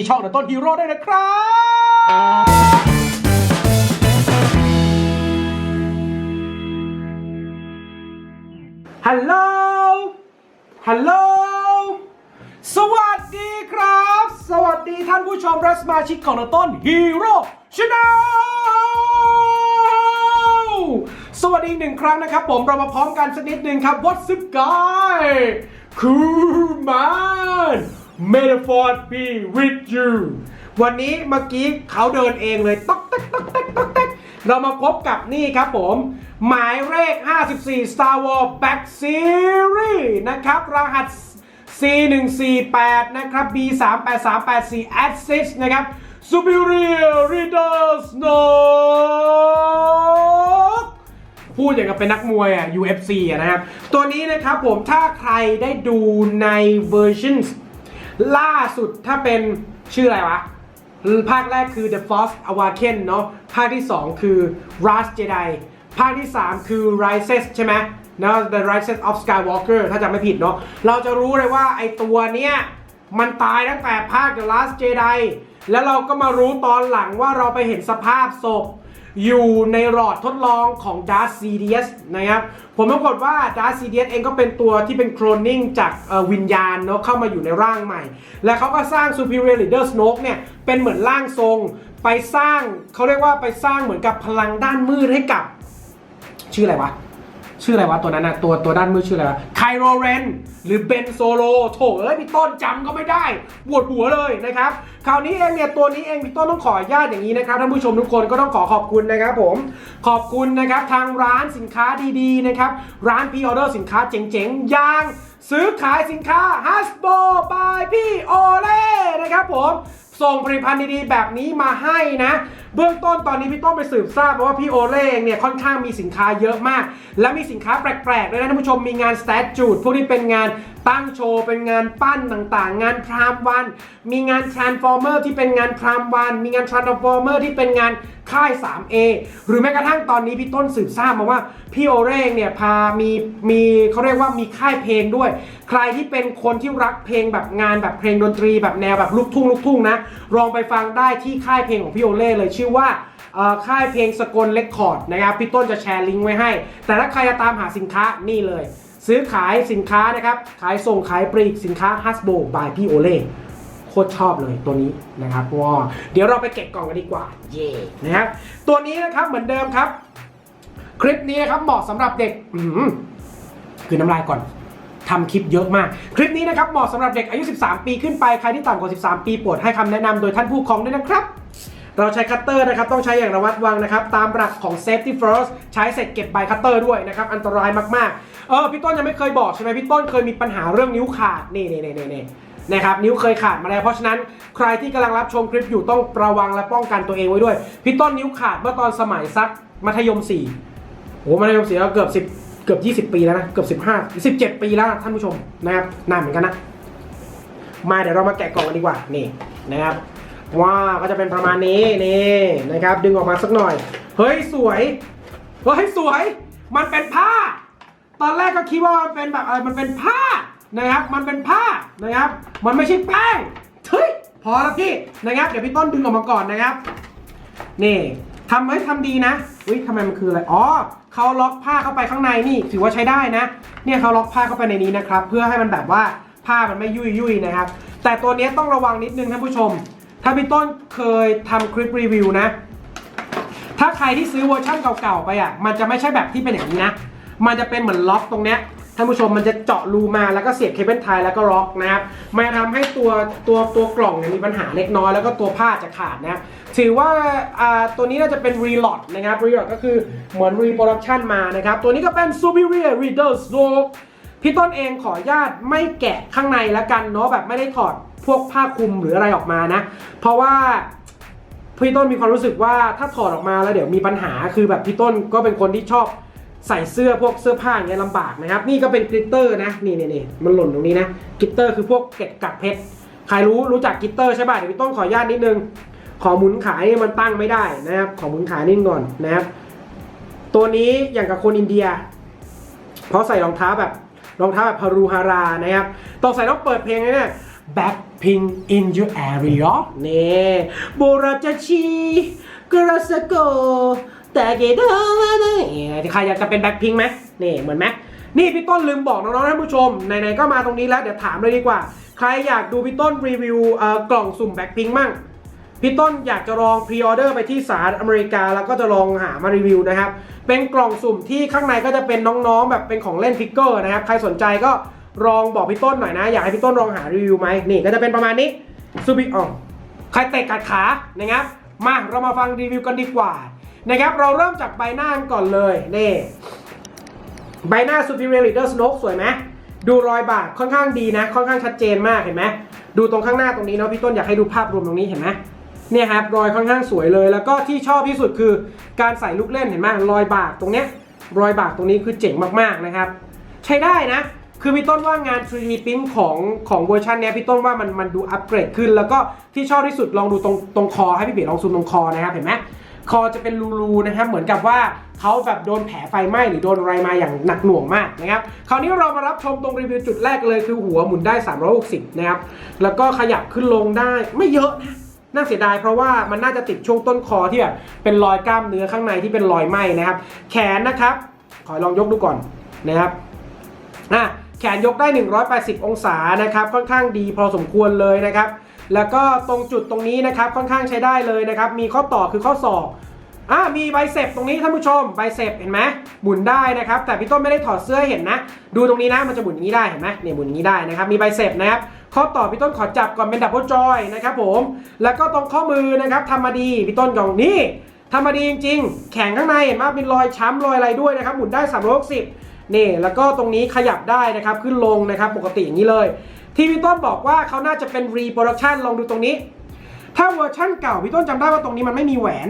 ที่ช่องเดอะต้นฮีโร่ได้นะครับฮัลโหล ฮัลโหล สวัสดีครับ สวัสดีท่านผู้ชมและสมาชิกของต้นฮีโร่ชาแนลสวัสดีหนึ่งครั้งนะครับผมเรามาพร้อมกันสักนิดหนึ่งครับ What's up guy Cool man May the force be with you วันนี้เมื่อกี้เขาเดินเองเลยต๊อกแต๊กต๊อกแต๊กต๊อกแต๊กเรามาพบกับนี่ครับผม หมายเลข 54 Star Wars Back Series นะครับ รหัส C148 นะครับ B38384 Assist นะครับ Superior Readers Note พูดอย่างกับเป็นนักมวยอะ UFC อะนะครับ ตัวนี้นะครับผมถ้าใครได้ดูในเวอร์ชัน ล่าสุดถ้าเป็นชื่ออะไรวะ ภาคแรกคือ The Force Awakens เนอะภาคที่ 2 คือ Last Jedi ภาคที่ 3 คือ Rises ใช่ไหมนะ The Rises of Skywalker ถ้าจำไม่ผิดเนาะเราจะรู้เลยว่าไอตัวเนี้ยมันตายตั้งแต่ภาค The Last Jedi แล้วเราก็มารู้ตอนหลังว่าเราไปเห็นสภาพศพ อยู่ในหลอดทดลองของ Darth Sidious นะครับผมปรากฏว่า Darth Sidious เองก็เป็นตัวที่เป็นโคลนนิ่งจากวิญญาณเนาะเข้ามาอยู่ในร่างใหม่ และเขาก็สร้าง Superior Leader Snoke เนี่ยเป็นเหมือนร่างทรง ไปสร้างเขาเรียกว่าไปสร้างเหมือนกับพลังด้านมืดให้กับ ชื่ออะไรวะ ชื่ออะไรวะตัวนั้นนะตัวตัวด้านมือชื่ออะไรวะไคโรเรนหรือเบนโซโลโถเอ้ยพี่ต้นจำก็ไม่ได้ปวดหัวเลยนะครับคราวนี้เองเนี่ยตัวนี้เองพี่ต้นต้องขออนุญาตอย่างนี้นะครับท่านผู้ชมทุกคนก็ต้องขอขอบคุณนะครับผมขอบคุณนะครับทางร้านสินค้าดีๆนะครับร้านพ r ออเดอร์สินค้าเจ๋งๆอย่างซื้อขายสินค้า Hasbro by พี่โอเล่นะครับผมส่งผลิตภัณฑ์ดีๆ แบบนี้มาให้นะเบื้องต้นตอนนี้พี่ต้องไปสืบทราบมาว่าพี่โอเล่เองเนี่ยค่อนข้างมีสินค้าเยอะมาก และมีสินค้าแปลกๆด้วยนะท่านผู้ชมมีงานสแตจูดพวกนี้เป็นงานตั้งโชว์เป็นงานปั้นต่างๆ งานพรามวัน มีงานทรานส์ฟอร์เมอร์ที่เป็นงานพรามวัน มีงานทรานส์ฟอร์เมอร์ที่เป็นงานค่าย 3A หรือแม้กระทั่งตอนนี้พี่ต้นสืบทราบมาว่าพี่โอเล่เนี่ยพามีมีเขาเรียกว่ามีค่ายเพลงด้วย ใครที่เป็นคนที่รักเพลงแบบงานแบบเพลงดนตรีแบบแนวแบบลูกทุ่งลูกทุ่งนะลองไปฟังได้ที่ค่ายเพลงของพี่โอเล่เลยชื่อว่าเอ่อค่ายเพลงสกลเลคคอร์ดนะครับพี่ต้นจะแชร์ลิงก์ไว้ให้ แต่ถ้าใครจะตามหาสินค้านี่เลย ซื้อขายสินค้านะครับ ขายส่งขายปลีกสินค้า Hasbro by พี่โอเล่โคตรชอบเลยตัวนี้นะครับว้าเดี๋ยวเราไปเก็บกล่องกันดีกว่า เย่นะครับตัวนี้นะครับเหมือนเดิมครับ คลิปนี้นะครับเหมาะสำหรับเด็กอืมคือน้ำลายก่อนทำคลิปเยอะมาก คลิปนี้นะครับเหมาะสำหรับเด็กอายุ 13 ปีขึ้นไป ใครที่ต่ำกว่า 13 ปีโปรดให้คำแนะนำโดยท่านผู้ปกครองด้วยนะครับ เราใช้คัตเตอร์นะครับต้องใช้อย่างระมัดระวังนะครับตามหลักของ safety first ใช้เสร็จเก็บใบคัตเตอร์ด้วยนะครับอันตรายมากๆเออพี่ต้นยังไม่เคยบอกใช่ไหมพี่ต้นเคยมีปัญหาเรื่องนิ้วขาดนี่นี่นี่นี่นะครับนิ้วเคยขาดมาแล้วเพราะฉะนั้นใครที่กำลังรับชมคลิปอยู่ต้องระวังและป้องกันตัวเองไว้ด้วยพี่ต้นนิ้วขาดเมื่อตอนสมัยสักมัธยม4โอ้มัธยม4แล้วเกือบ 10 เกือบ 20 ปีแล้วนะเกือบ 15 17 ปีแล้วนะท่านผู้ชมนะครับนานเหมือนกันนะมาเดี๋ยวเรามาแกะกล่องกันดีกว่านี่นะครับ ว้าก็จะเป็นประมาณนี้นี่นะครับ ดึงออกมาสักหน่อย เฮ้ยสวย เฮ้ยสวย มันเป็นผ้า ตอนแรกก็คิดว่ามันเป็นแบบอะไรมันเป็นผ้านะครับ มันเป็นผ้านะครับ มันไม่ใช่แป้งเฮ้ยพอแล้วพี่นะครับ เดี๋ยวพี่ต้นดึงออกมาก่อนนะครับ นี่ทำให้ทำดีนะอุ้ยทำไมมันคืออะไร อ๋อเขาล็อกผ้าเข้าไปข้างในนี่ ถือว่าใช้ได้นะ เนี่ยเขาล็อกผ้าเข้าไปในนี้นะครับ เพื่อให้มันแบบว่าผ้ามันไม่ยุ่ยยุ่ยนะครับ แต่ตัวนี้ต้องระวังนิดนึงท่านผู้ชม ถ้าพี่ต้นเคยทำคลิปรีวิวนะ ถ้าใครที่ซื้อเวอร์ชั่นเก่าๆไปอะ มันจะไม่ใช่แบบที่เป็นอย่างนี้นะ มันจะเป็นเหมือนล็อกตรงเนี้ยท่านผู้ชมมันจะเจาะรูมาแล้วก็เสียบเคเบิลไทยแล้วก็ล็อกนะครับมันทำให้ตัวตัวตัวกล่องเนี่ยมีปัญหาเล็กน้อยแล้วก็ตัวผ้าจะขาดนะถือว่าอ่าตัวนี้น่าจะเป็นรีลอดนะครับรีลอดก็คือเหมือนรีโปรดักชันมานะครับ ตัวนี้ก็เป็น Superior Reader's Log พี่ต้นเองขออนุญาตไม่แกะข้างในแล้วกันเนาะแบบไม่ได้ถอด พวกผ้าคลุมหรืออะไรออกมานะ เพราะว่าพี่ต้นมีความรู้สึกว่าถ้าถอดออกมาแล้วเดี๋ยวมีปัญหาคือแบบพี่ต้นก็เป็นคนที่ชอบใส่เสื้อพวกเสื้อผ้าอย่างเงี้ยลำบากนะครับ นี่ก็เป็นกลิตเตอร์นะนี่นี่นี่มันหล่นตรงนี้นะกลิตเตอร์คือพวกเกล็ดกักเพชรใครรู้รู้จักกลิตเตอร์ใช่ป่ะเดี๋ยวพี่ต้นขออนุญาตนิดนึงขอหมุนขายมันตั้งไม่ได้นะครับขอหมุนขายนิดก่อนนะครับ ตัวนี้อย่างกับคนอินเดียเพราะใส่รองเท้าแบบรองเท้าแบบฮารูฮารานะครับต้องใส่ต้องเปิดเพลงเลยเนี่ย back pin in your area นี่โบราจาชีกราสโกแต่เกดาใครอยากจะเป็น Blackpink ไหมนี่เหมือนไหมนี่พี่ต้นลืมบอกน้องๆท่านผู้ชมไหนๆก็มาตรงนี้แล้วเดี๋ยวถามเลยดีกว่า ใครอยากดูพี่ต้นรีวิวกล่องสุ่ม Blackpink มั่งพี่ต้นอยากจะลองพรีออเดอร์ไปที่สหรัฐอเมริกา แล้วก็จะลองหามารีวิวนะครับ เป็นกล่องสุ่มที่ข้างในก็จะเป็นน้องๆ แบบเป็นของเล่นพิกเกอร์นะครับ ใครสนใจก็ ลองบอกพี่ต้นหน่อยนะ อยากให้พี่ต้นลองหารีวิวไหมนี่ก็จะเป็นประมาณนี้ซูบิอ๋อใครเตะกัดขานะครับ มาเรามาฟังรีวิวกันดีกว่านะครับ เราเริ่มจากใบหน้ากันก่อนเลยนี่ใบหน้า Superior Leader Snoke สวยไหมดูรอยบาดค่อนข้างดีนะ ค่อนข้างชัดเจนมากเห็นไหมดูตรงข้างหน้าตรงนี้เนาะพี่ต้นอยากให้ดูภาพรวมตรงนี้เห็นไหมเนี่ยครับรอยค่อนข้างสวยเลย แล้วก็ที่ชอบที่สุดคือการใส่ลูกเล่นเห็นไหมรอยบากตรงเนี้ยรอยบากตรงนี้คือเจ๋งมากๆนะครับ ใช้ได้นะ คือพี่ต้นว่างาน 3D print ของของเวอร์ชันเนี้ยพี่ต้นว่ามันมันดูอัปเกรดขึ้น แล้วก็ที่ชอบที่สุดลองดูตรงตรงคอให้พี่เบ๋ลองซูมตรงคอนะครับเห็นไหมคอจะเป็นรูๆนะครับเหมือนกับว่าเขาแบบโดนแผลไฟไหม้หรือโดนอะไรมาอย่างหนักหน่วงมากนะครับคราวนี้เรามารับชมตรงรีวิวจุดแรกเลยคือหัวหมุนได้ 360 นะครับแล้วก็ขยับขึ้นลงได้ไม่เยอะนะน่าเสียดายเพราะว่ามันน่าจะติดช่วงต้นคอที่แบบเป็นรอยกล้ามเนื้อข้างในที่เป็นรอยไหม้นะครับ แขนนะครับ ขอลองยกดูก่อนนะครับอะ แขนยกได้ 180 องศานะครับค่อนข้างดีพอสมควรเลยนะครับ แล้วก็ตรงจุดตรงนี้นะครับค่อนข้างใช้ได้เลยนะครับมีข้อต่อคือข้อศอกอะมีไบเซปตรงนี้ท่านผู้ชมไบเซปเห็นไหมหมุนได้นะครับ แต่พี่ต้นไม่ได้ถอดเสื้อเห็นนะ ดูตรงนี้นะมันจะหมุนอย่างนี้ได้เห็นไหมเนี่ยหมุนอย่างนี้ได้นะครับ มีไบเซปนะครับข้อต่อพี่ต้นขอจับก่อนเป็นดับเบิลจอยนะครับผมแล้วก็ตรงข้อมือนะครับทำมาดีพี่ต้นกองนี่ทำมาดีจริง ๆ แข็งข้างในเห็นไหมมีรอยช้ำรอยอะไรด้วยนะครับหมุนได้360 นี่แล้วก็ตรงนี้ขยับได้นะครับขึ้นลงนะครับปกติอย่างนี้เลย ที่พี่ต้นบอกว่าเขาน่าจะเป็นรีโปรดักชันลองดูตรงนี้ ถ้าเวอร์ชั่นเก่าพี่ต้นจำได้ว่าตรงนี้มันไม่มีแหวน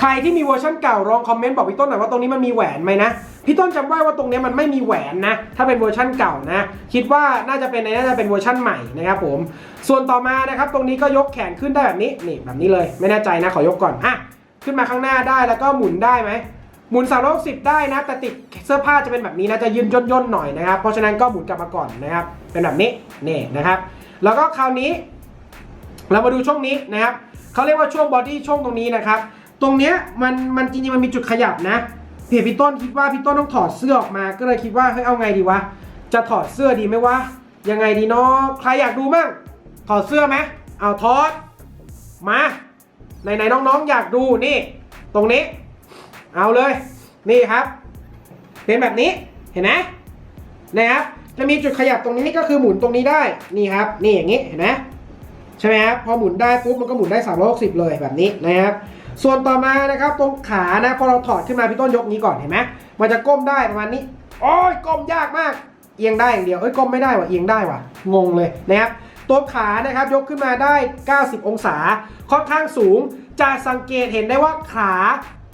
ใครที่มีเวอร์ชันเก่าลองคอมเมนต์บอกพี่ต้นหน่อยว่าตรงนี้มันมีแหวนไหมนะพี่ต้นจำได้ว่าตรงนี้มันไม่มีแหวนนะ ถ้าเป็นเวอร์ชันเก่านะ คิดว่าน่าจะเป็นในน่าจะเป็นเวอร์ชันใหม่นะครับผม ส่วนต่อมานะครับ ตรงนี้ก็ยกแขนขึ้นได้แบบนี้ นี่แบบนี้เลย ไม่แน่ใจนะ ขอยกก่อน อะ ขึ้นมาข้างหน้าได้แล้วก็หมุนได้ไหม หมุน360ได้นะแต่ติดเสื้อผ้าจะเป็นแบบนี้นะจะยืนย่นย่นๆหน่อยนะครับ เพราะฉะนั้นก็หมุนกลับมาก่อนนะครับ เป็นแบบนี้นี่นะครับ แล้วก็คราวนี้ เรามาดูช่วงนี้นะครับเขาเรียกว่าช่วงบอดี้ช่วงตรงนี้นะครับ ตรงเนี้ยมันมันจริงๆมันมีจุดขยับนะเพจพี่ต้นคิดว่าพี่ต้นต้องถอดเสื้อออกมา ก็เลยคิดว่าเฮ้ยเอาไงดีวะจะถอดเสื้อดีไหมวะยังไงดีเนาะใครอยากดูมั่งถอดเสื้อไหมเอาถอดมาไหนๆน้องๆอยากดูนี่ ตรงนี้ เอาเลย นี่ครับ เป็นแบบนี้เห็นไหมนะครับจะมีจุดขยับตรงนี้นี่ก็คือหมุนตรงนี้ได้นี่ครับ นี่อย่างนี้เห็นไหมใช่ไหมครับพอหมุนได้ปุ๊บมันก็หมุนได้ 360 เลยแบบนี้นะครับ ส่วนต่อมานะครับตรงขานะพอเราถอดขึ้นมาพี่ต้นยกนี้ก่อนเห็นไหมมันจะก้มได้ประมาณนี้โอ้ยก้มยากมากเอียงได้อย่างเดียวเอ้ยก้มไม่ได้ว่ะเอียงได้ว่ะงงเลยนะครับตัวขานะครับยกขึ้นมาได้ 90 องศาค่อนข้างสูง จะสังเกตเห็นได้ว่าขา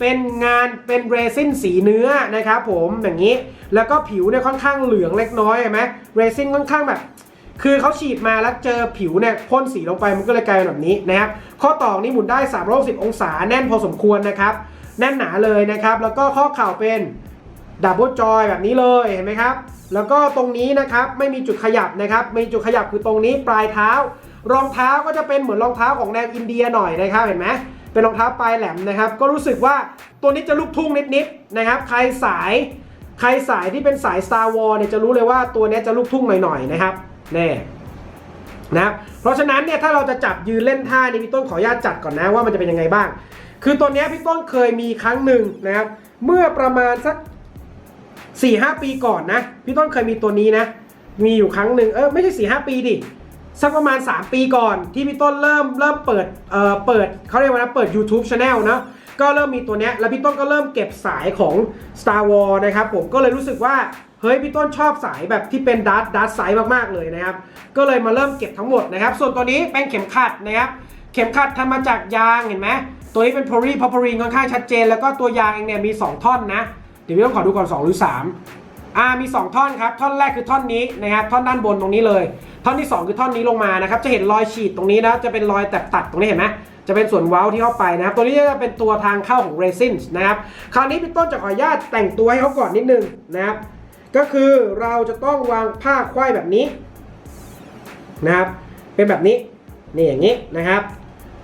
เป็นงานเป็นเรซินสีเนื้อนะครับผมอย่างนี้ แล้วก็ผิวเนี่ยค่อนข้างเหลืองเล็กน้อยเห็นไหมเรซินค่อนข้างแบบ คือเขาฉีดมาแล้วเจอผิวเนี่ยพ่นสีลงไปมันก็เลยกลายเป็นแบบนี้นะครับ ข้อต่อนี้หมุนได้360องศาแน่นพอสมควรนะครับ แน่นหนาเลยนะครับ แล้วก็ข้อเข่าเป็นดับเบิลจอยแบบนี้เลยเห็นไหมครับ แล้วก็ตรงนี้นะครับไม่มีจุดขยับนะครับมีจุดขยับคือตรงนี้ปลายเท้า รองเท้าก็จะเป็นเหมือนรองเท้าของแนวอินเดียหน่อยนะครับเห็นไหม เป็นรองเท้าปลายแหลมนะครับ ก็รู้สึกว่าตัวนี้จะลูกทุ่งนิดๆนะครับ ใครสายใครสายที่เป็นสาย Star War เนี่ยจะรู้เลยว่าตัวนี้จะลูกทุ่งหน่อยๆนะครับแน่นะครับเพราะฉะนั้นเนี่ยถ้าเราจะจับยืนเล่นท่านี้พี่ต้นขออนุญาตจัดก่อนนะว่ามันจะเป็นยังไงบ้าง คือตัวนี้พี่ต้นเคยมีครั้งหนึ่งนะครับ เมื่อประมาณสัก4ี่หปีก่อนนะ พี่ต้นเคยมีตัวนี้นะ มีอยู่ครั้งหนึ่งเออไม่ใช่4ี่หปีดิ สักประมาณ 3 ปีก่อนที่พี่ต้นเริ่มเริ่มเปิดเอ่อเปิดเขาเรียกว่านะเปิด YouTube Channel นะก็เริ่มมีตัวเนี้ยแล้วพี่ต้นก็เริ่มเก็บสายของ Star Wars นะครับผมก็เลยรู้สึกว่าเฮ้ยพี่ต้นชอบสายแบบที่เป็นดัตดัตไซส์มากๆเลยนะครับก็เลยมาเริ่มเก็บทั้งหมดนะครับ ส่วนตัวนี้เป็นเข็มขัดนะครับเข็มขัดทำมาจากยางเห็นไหมตัวนี้เป็นโพลีพอพรีนค่อนข้างชัดเจน แล้วก็ตัวยางเองเนี่ยมี 2 ท่อนนะเดี๋ยวพี่ต้องขอดูก่อน2หรือ3 อ่ามี 2 ท่อนครับ ท่อนแรกคือท่อนนี้นะครับท่อนด้านบนตรงนี้เลย ท่อนที่ 2 คือท่อนนี้ลงมานะครับ จะเห็นรอยฉีดตรงนี้นะ จะเป็นรอยแตกตัดตรงนี้เห็นไหมจะเป็นส่วนเว้าที่เข้าไปนะครับ ตัวนี้จะเป็นตัวทางเข้าของเรซินนะครับ คราวนี้พี่ต้นจะขออนุญาตแต่งตัวให้เขาก่อนนิดนึงนะครับ ก็คือเราจะต้องวางผ้าควายแบบนี้นะครับ เป็นแบบนี้ นี่อย่างนี้นะครับ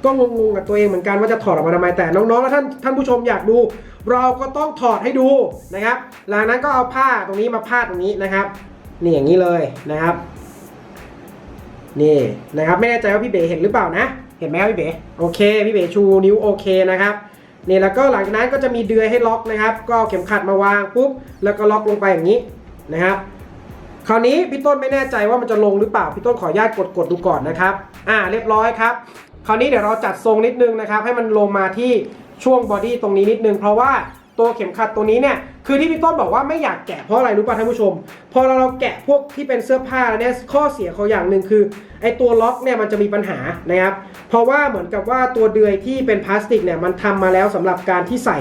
ก็งงๆกับตัวเองเหมือนกันว่าจะถอดออกมาทำไมแต่น้องๆและท่านท่านผู้ชมอยากดู เราก็ต้องถอดให้ดูนะครับ หลังนั้นก็เอาผ้าตรงนี้มาพาดตรงนี้นะครับ นี่อย่างนี้เลยนะครับ นี่นะครับ ไม่แน่ใจว่าพี่เบ๋เห็นหรือเปล่านะ เห็นไหมครับพี่เบ๋โอเค พี่เบ๋ชูนิ้วโอเคนะครับนี่แล้วก็หลังจากนั้นก็จะมีเดือยให้ล็อกนะครับ ก็เอาเข็มขัดมาวางปุ๊บแล้วก็ล็อกลงไปอย่างนี้นะครับ คราวนี้พี่ต้นไม่แน่ใจว่ามันจะลงหรือเปล่าพี่ต้นขออนุญาตกดกดดูก่อนนะครับ อ่าเรียบร้อยครับ คราวนี้เดี๋ยวเราจัดทรงนิดนึงนะครับ ให้มันลงมาที่ช่วงบอดี้ตรงนี้นิดนึง เพราะว่าตัวเข็มขัดตัวนี้เนี่ยคือที่พี่ต้นบอกว่าไม่อยากแกะเพราะอะไรรู้ป่ะท่านผู้ชม พอเราเราแกะพวกที่เป็นเสื้อผ้าเนี่ยข้อเสียเขาอย่างหนึ่งคือไอตัวล็อกเนี่ยมันจะมีปัญหานะครับเพราะว่าเหมือนกับว่าตัวเดือยที่เป็นพลาสติกเนี่ยมันทำมาแล้วสำหรับการที่ใส่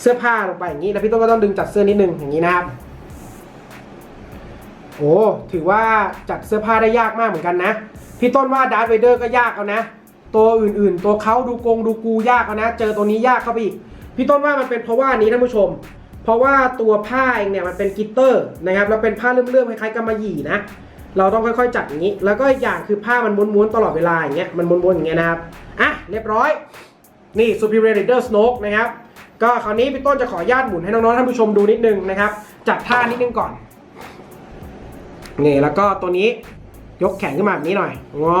เสื้อผ้าลงไปอย่างนี้แล้วพี่ต้นก็ต้องดึงจัดเสื้อนิดนึงอย่างนี้นะครับโอ้ถือว่าจัดเสื้อผ้าได้ยากมากเหมือนกันนะ พี่ต้นว่าดาร์ธเวเดอร์ก็ยากเอานะ ตัวอื่นๆ ตัวเขาดูกงดูกูยากเอานะ เจอตัวนี้ยากเข้าไปอีก พี่ต้นว่ามันเป็นเพราะว่านี้ท่านผู้ชม เพราะว่าตัวผ้าเองเนี่ยมันเป็นกิตเตอร์นะครับแล้วเป็นผ้าเลื่อมๆคล้ายๆกำมะหยี่นะ เราต้องค่อยๆจัดอย่างนี้ แล้วก็อีกอย่างคือผ้ามันม้วนๆตลอดเวลาอย่างเงี้ยมันม้วนๆอย่างเงี้ยนะครับอะเรียบร้อยนี่ Superior Leader Snoke นะครับก็คราวนี้พี่ต้นจะขอญาตหมุนให้น้องๆท่านผู้ชมดูนิดนึงนะครับจัดท่านิดนึงก่อนนี่แล้วก็ตัวนี้ยกแขนขึ้นมาแบบนี้หน่อยงอ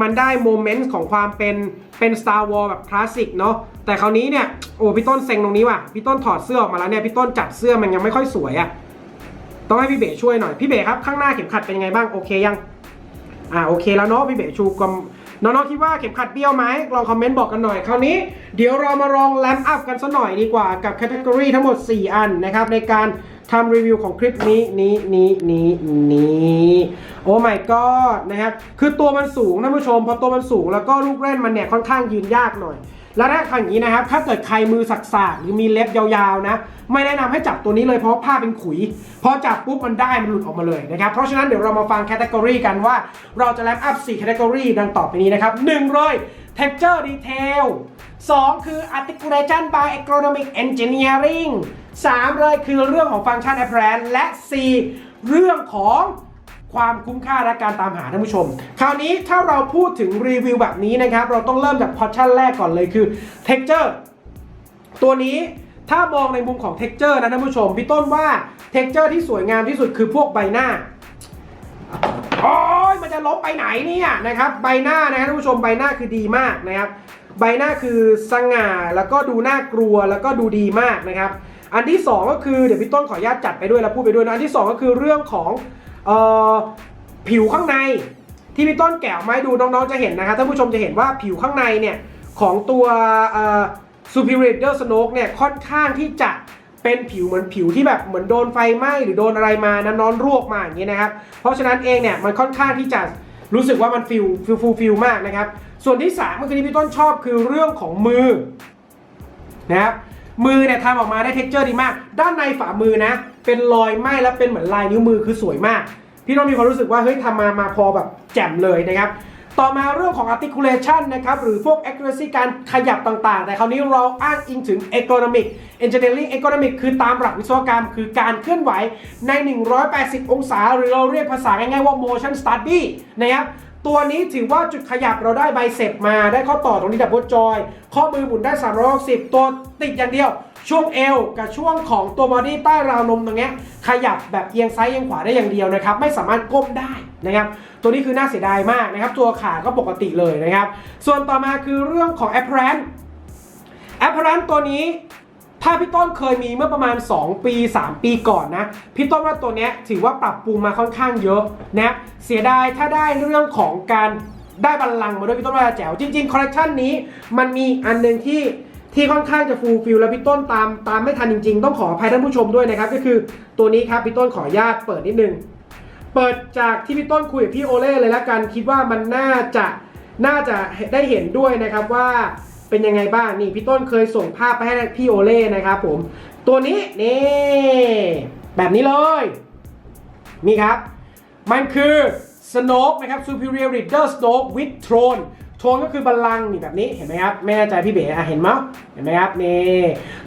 มันได้โมเมนต์ของความเป็นเป็น Star Wars แบบคลาสสิกเนาะแต่คราวนี้เนี่ยโอ้พี่ต้นเซ็งตรงนี้ว่ะพี่ต้นถอดเสื้อออกมาแล้วเนี่ยพี่ต้นจัดเสื้อมันยังไม่ค่อยสวยอะ่ะต้องให้พี่เบ๋ช่วยหน่อยพี่เบ๋ครับข้างหน้าเข็มขัดเป็นยังไงบ้างโอเคยังอ่าโอเคแล้วเนาะพี่เบ๋ชูกลมน้องๆคิดว่าเข็มขัดเบี้ยวไหมลองคอมเมนต์บอกกันหน่อยคราวนี้เดี๋ยวเรามาลองแลมอัพกันสักหน่อยดีกว่ากับแคตตากรีทั้งหมด 4 อันนะครับในการ ทำรีวิวของคลิปนี้นี้นี้นี้นี้โอ้ my god นะครับ คือตัวมันสูงท่านผู้ชม พอตัวมันสูงแล้วก็ลูกเล่นมันเนี่ยค่อนข้างยืนยากหน่อย แล้วถ้าทางนี้นะครับ ถ้าเกิดใครมือสักๆหรือมีเล็บยาวๆนะ ไม่แนะนำให้จับตัวนี้เลยเพราะผ้าเป็นขุย พอจับปุ๊บมันได้มันหลุดออกมาเลยนะครับ เพราะฉะนั้นเดี๋ยวเรามาฟังแคตตากรีกันว่า เราจะแลมอัพ4แคตตากรีดังต่อไปนี้นะครับ1เลย texture detail 2 คือ articulation by economic engineering 3 เลยคือเรื่องของฟังก์ชัน apparent และ 4 เรื่องของความคุ้มค่าและการตามหาท่านผู้ชม คราวนี้ถ้าเราพูดถึงรีวิวแบบนี้นะครับ เราต้องเริ่มจากพอชั่นแรกก่อนเลยคือ texture ตัวนี้ถ้ามองในมุมของ texture นะท่านผู้ชม พี่ต้นว่า texture ที่สวยงามที่สุดคือพวกใบหน้าอ้ย มันจะลบไปไหนเนี่ยนะครับใบหน้านะครับท่านผู้ชมใบหน้าคือดีมากนะครับ ใบหน้าคือสง่าแล้วก็ดูน่ากลัวแล้วก็ดูดีมากนะครับ อันที่สองก็คือเดี๋ยวพี่ต้นขออนุญาตจัดไปด้วยแล้วพูดไปด้วยนะอันที่สองก็คือเรื่องของออผิวข้างในที่พี่ต้นแกะมาให้ดูน้องๆจะเห็นนะครับท่านผู้ชมจะเห็นว่าผิวข้างในเนี่ยของตัว Superior Snoke เนี่ยค่อนข้างที่จะ เป็นผิวเหมือนผิวที่แบบเหมือนโดนไฟไหม้หรือโดนอะไรมานะนอนรวกมาอย่างนี้นะครับ เพราะฉะนั้นเองเนี่ยมันค่อนข้างที่จะรู้สึกว่ามันฟิลฟิลฟูลฟิลมากนะครับ ส่วนที่สามก็คือที่พี่ต้นชอบคือเรื่องของมือนะครับมือเนี่ยทำออกมาได้เท็กเจอร์ดีมาก ด้านในฝ่ามือนะ เป็นรอยไหม้แล้วเป็นเหมือนลายนิ้วมือคือสวยมาก พี่ต้นมีความรู้สึกว่าเฮ้ยทำมามาพอแบบแจ่มเลยนะครับ ต่อมาเรื่องของ articulation นะครับ หรือพวก accuracy การขยับต่างๆ แต่คราวนี้เราอ้างอิงถึง economic engineering economic คือตามหลักวิศวกรรม คือการเคลื่อนไหวใน 180 องศา หรือเราเรียกภาษาง่ายๆว่า motion study นะครับตัวนี้ถือว่าจุดขยับเราได้ใบเสร็จมาได้ข้อต่อตรงนี้ดับเบิลจอย ข้อมือหมุนได้ 360 ตัวติดอย่างเดียว ช่วงเอวกับช่วงของตัวบอดี้ใต้ราวนมตรงนี้ขยับแบบเอียงซ้ายเอียงขวาได้อย่างเดียวนะครับ ไม่สามารถก้มได้นะครับ ตัวนี้คือน่าเสียดายมากนะครับ ตัวขาก็ปกติเลยนะครับ ส่วนต่อมาคือเรื่องของ apparent apparent ตัวนี้ถ้าพี่ต้นเคยมีเมื่อประมาณ 2 ปี 3 ปีก่อนนะ พี่ต้นว่าตัวนี้ถือว่าปรับปรุงมาค่อนข้างเยอะนะเสียดายถ้าได้เรื่องของการได้บัลลังก์มาด้วยพี่ต้นว่าแจ๋วจริงๆคอลเลคชันนี้มันมีอันหนึ่งที่ ที่ค่อนข้างจะฟูลฟิลแล้วพี่ต้นตามตามไม่ทันจริง ๆ ต้องขออภัยท่านผู้ชมด้วยนะครับก็คือตัวนี้ครับพี่ต้นขออนุญาตเปิดนิดนึง เปิดจากที่พี่ต้นคุยกับพี่โอเล่เลยละกันคิดว่ามันน่าจะน่าจะได้เห็นด้วยนะครับว่าเป็นยังไงบ้างนี่พี่ต้นเคยส่งภาพไปให้พี่โอเล่นะครับผมตัวนี้นี่แบบนี้เลย นี่ครับ มันคือ Snoke นะครับ Superior Leader Snoke with Throne โทนก็คือบัลลังก์นี่แบบนี้เห็นไหมครับไม่แน่ใจพี่เบ๋อะเห็นมั้ยเห็นไหมครับนี่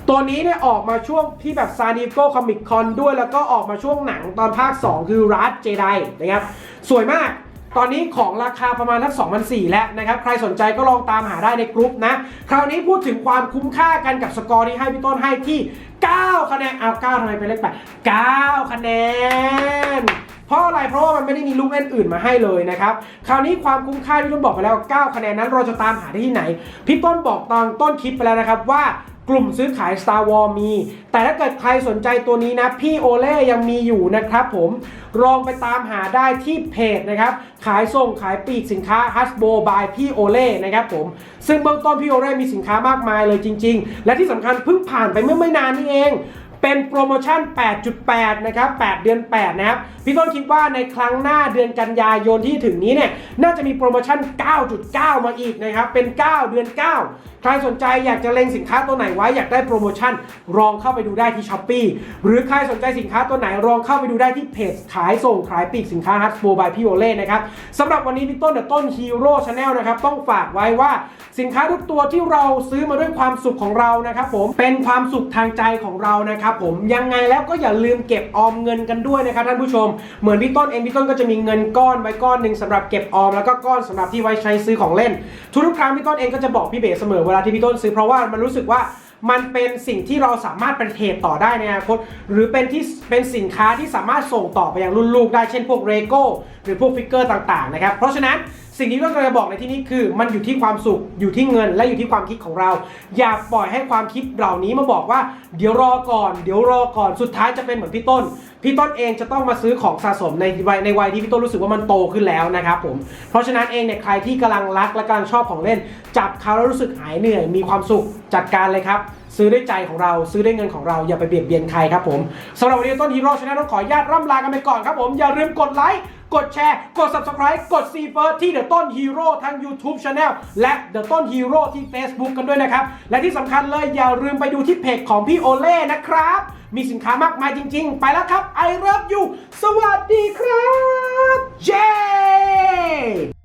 ตัวนี้เนี่ยออกมาช่วงที่แบบซาดิโก้คอมิคคอนด้วย แล้วก็ออกมาช่วงหนังตอนภาค 2 คือรัสเจไดนะครับสวยมากตอนนี้ของราคาประมาณทัก2,004แล้วนะครับ ใครสนใจก็ลองตามหาได้ในกรุ๊ปนะ คราวนี้พูดถึงความคุ้มค่ากันกับสกอร์ที่ให้พี่ต้นให้ที่ 9 คะแนน เอา 9ทำไมเป็นเลขแปด9คะแนน เพราะอะไรเพราะว่ามันไม่ได้มีลูกเล่นอื่นมาให้เลยนะครับคราวนี้ความคุ้มค่าที่ต้นบอกไปแล้ว 9 คะแนนนั้นเราจะตามหาได้ที่ไหน พี่ต้นบอกตอนต้นคลิปไปแล้วนะครับว่ากลุ่มซื้อขาย Star War มี แต่ถ้าเกิดใครสนใจตัวนี้นะ พี่โอเล่ยังมีอยู่นะครับผม ลองไปตามหาได้ที่เพจนะครับ ขายส่งขายปลีกสินค้า Hasbro by พี่โอเล่นะครับผม ซึ่งเบื้องต้นพี่โอเล่มีสินค้ามากมายเลยจริง ๆ และที่สำคัญเพิ่งผ่านไปเมื่อไม่นานนี้เอง เป็นโปรโมชั่น 8.8 นะครับ 8 เดือน 8 นะครับ พี่ต้นคิดว่าในครั้งหน้าเดือนกันยายนที่ถึงนี้เนี่ย น่าจะมีโปรโมชั่น 9.9 มาอีกนะครับ เป็น 9 เดือน 9 ใครสนใจอยากจะเล็งสินค้าตัวไหนไว้อยากได้โปรโมชั่นลองเข้าไปดูได้ที่ช้อปปีหรือใครสนใจสินค้าตัวไหนลองเข้าไปดูได้ที่เพจขายส่งขายปลีกสินค้าฮัตโ o บายพี่โอเล่นะครับสำหรับวันนี้พี่ต้นเดอะต้นฮีโร่ชาแนลนะครับต้องฝากไว้ว่าสินค้าทุกตัวที่เราซื้อมาด้วยความสุขของเรานะครับผมเป็นความสุขทางใจของเรานะครับผมยังไงแล้วก็อย่าลืมเก็บออมเงินกันด้วยนะครับท่านผู้ชม เหมือนพี่ต้นเองพี่ต้นก็จะมีเงินก้อนไว้ก้อนหนึ่งสำหรับเก็บออมแล้วก็ก้อนสำหรับที่ไว้ใช้ซื้อของเล่น ทุกๆครั้งพี่ต้นเองก็จะบอกพี่เบสเสมอเวลาที่พี่ต้นซื้อเพราะว่ามันรู้สึกว่ามันเป็นสิ่งที่เราสามารถเป็นเทรดต่อได้ในอนาคตหรือเป็นที่เป็นสินค้าที่สามารถส่งต่อไปยังรุ่นลูกได้เช่นพวกเรโก้หรือพวกฟิกเกอร์ต่างๆนะครับเพราะฉะนั้นสิ่งที่เราจะบอกในที่นี้คือ มันอยู่ที่ความสุขอยู่ที่เงิน และอยู่ที่ความคิดของเรา อย่าปล่อยให้ความคิดเหล่านี้มาบอกว่า เดี๋ยวรอก่อน เดี๋ยวรอก่อนสุดท้ายจะเป็นเหมือนพี่ต้น พี่ต้นเองจะต้องมาซื้อของสะสมในวัยในวัยที่พี่ต้นรู้สึกว่ามันโตขึ้นแล้วนะครับผม เพราะฉะนั้นเองเนี่ยใครที่กำลังรักและกำลังชอบของเล่น จับเขาแล้วรู้สึกหายเหนื่อยมีความสุขจัดการเลยครับ ซื้อด้วยใจของเราซื้อด้วยเงินของเราอย่าไปเบียดเบียนใครครับผมสำหรับวันนี้ต้นฮีโร่ชาแนลต้องขออนุญาตร่ำลากันไปก่อนครับผมอย่าลืมกดไลค์กดแชร์ กด subscribe กดซีเฟิร์ที่เดอะต้นฮีโร่ทั้ง YouTube Channel และเดอะต้นฮีโร่ที่ Facebook กันด้วยนะครับ และที่สำคัญเลยอย่าลืมไปดูที่เพจของพี่โอเล่นะครับ มีสินค้ามากมายจริง ๆ ไปแล้วครับ I love you สวัสดีครับ เย้